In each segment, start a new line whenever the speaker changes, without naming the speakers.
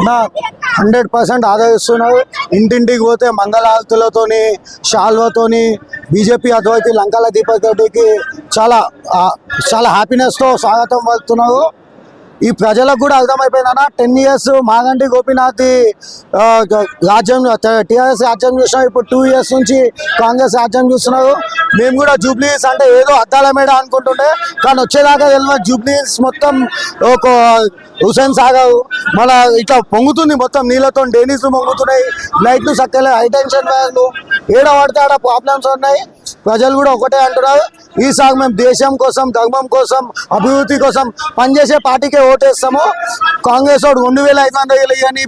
నా hundred percent ఆదరిస్తున్నారు ఇంటింటికి పోతే మంగళారతులతోని షాల్వతోని బీజేపీ అద్వైతి లంకాల దీపక్ రెడ్డికి చాలా చాలా హ్యాపీనెస్తో స్వాగతం పలుకుతున్నావు ఈ ప్రజలకు కూడా అర్థమైపోయిందన్న. టెన్ ఇయర్స్ మాగంటి గోపీనాథ్ రాజ్యం టీఆర్ఎస్ రాజ్యం చూసినాం ఇప్పుడు టూ ఇయర్స్ నుంచి కాంగ్రెస్ రాజ్యం చూస్తున్నారు. మేము కూడా జూబ్లీస్ అంటే ఏదో అద్దాల మేడ అనుకుంటుండే. కానీ వచ్చేదాకా తెలియదు జూబ్లీస్ మొత్తం ఒక హుసేన్ సాగర్ మన ఇట్లా పొంగుతుంది మొత్తం నీళ్ళతో డేనీస్ పొంగుతున్నాయి. లైట్లు సక్కలే హై టెన్షన్ వ్యాన్లు ఏడ పడితే ఆడ ప్రాబ్లమ్స్ ఉన్నాయి. ప్రజలు కూడా ఒకటే అంటున్నారు. ఈ సాగు మేము దేశం కోసం ధర్మం కోసం అభివృద్ధి కోసం పనిచేసే పార్టీకే ఓటేస్తాము. కాంగ్రెస్ వాడు రెండు వేల ఐదు వందలు ఇవ్వని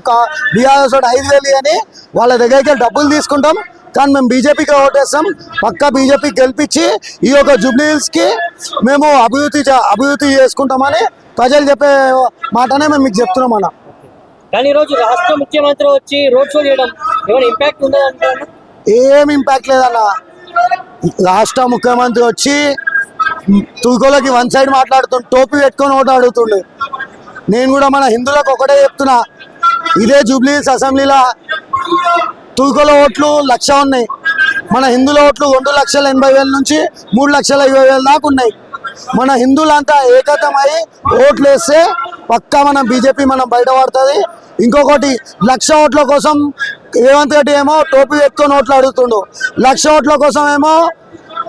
బీఆర్ఎస్ వాడు ఐదు వేలు ఇవ్వని వాళ్ళ దగ్గరికి డబ్బులు తీసుకుంటాం. కానీ మేము బీజేపీకి ఓటేస్తాం. పక్కా బీజేపీ గెలిపించి ఈ యొక్క జూబ్లీహిల్స్కి మేము అభివృద్ధి అభివృద్ధి చేసుకుంటామని ప్రజలు చెప్పే మాటనే మేము మీకు చెప్తున్నాం అన్న.
కానీ ఈ రోజు రాష్ట్ర ముఖ్యమంత్రి వచ్చి రోడ్ షో చేయడం ఏమైనా ఇంపాక్ట్ ఉందా
ఏం ఇంపాక్ట్ లేదన్న. రాష్ట్ర ముఖ్యమంత్రి వచ్చి తూకోలకి వన్ సైడ్ మాట్లాడుతుండు టోపీ పెట్టుకొని ఓటు అడుగుతుండు. నేను కూడా మన హిందువులకు ఒకటే చెప్తున్నా ఇదే జూబ్లీస్ అసెంబ్లీలో తూకోల ఓట్లు లక్ష ఉన్నాయి. మన హిందువుల ఓట్లు రెండు లక్షల ఎనభై వేల నుంచి మూడు లక్షల ఇరవై వేల దాకా ఉన్నాయి. మన హిందువులంతా ఏకతమై ఓట్లు వేస్తే పక్కా మనం బీజేపీ మనం బయటపడుతుంది. ఇంకొకటి లక్ష ఓట్ల కోసం రేవంత్ రెడ్డి ఏమో టోపీ పెట్టుకొని ఓట్లు అడుగుతుండు. లక్ష ఓట్ల కోసం ఏమో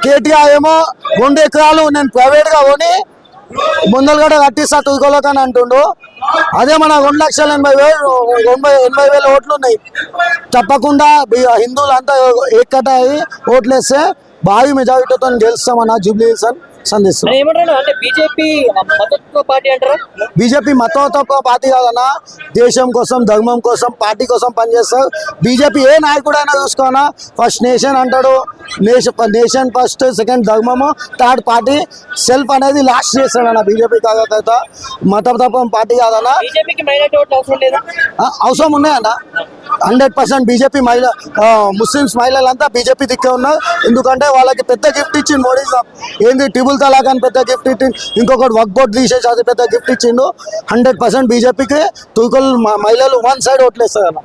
కేటీఆర్ ఏమో రెండు ఎకరాలు నేను ప్రైవేట్గా కొని ముందలగడ కట్టిస్తా తూకోలోకి అని అంటుండు. అదే మన రెండు లక్షల ఎనభై వేలు ఎనభై ఎనభై వేల ఓట్లు ఉన్నాయి. తప్పకుండా హిందువులు హిందువులంతా ఏకట అయ్యి ఓట్లు వేస్తే భారీ మెజారిటీతో గెలుస్తామన్న జూబ్లీ హిల్స్ అని సందేశం.
మరి ఏమంటారు? అంటే బీజేపీ మద్దతు పార్టీ అంటారా?
బీజేపీ మతోతత్వ పార్టీ కాదన్నా. దేశం కోసం ధర్మం కోసం పార్టీ కోసం పనిచేస్తారు బీజేపీ ఏ నాయకుడైనా చూసుకోనా? ఫస్ట్ నేషన్ అంటాడు. నేషన్ నేషన్ ఫస్ట్ సెకండ్ ధర్మము థర్డ్ పార్టీ సెల్ఫ్ అనేది లాస్ట్ చేస్తాడన్న బీజేపీ కార్యకర్త. మతతత్వం పార్టీ కాదన్నా.
అవసరం
ఉన్నాయన్న. హండ్రెడ్ పర్సెంట్ బీజేపీ మహిళ ఆ, ముస్లిమ్స్ మహిళలంతా బీజేపీ దిక్కే ఉన్నారు. ఎందుకంటే వాళ్ళకి పెద్ద గిఫ్ట్ ఇచ్చింది మోడీ సాబ్. ఏంది ట్రిబుల్ తలాక్ అని పెద్ద గిఫ్ట్ ఇచ్చింది ఇంకొకటి వర్క్ బోర్డు తీసేసి అది పెద్ద గిఫ్ట్ ఇచ్చిండు. హండ్రెడ్ పర్సెంట్ బీజేపీకి తూకలు మహిళలు వన్ సైడ్ ఓట్లేస్తారు అన్న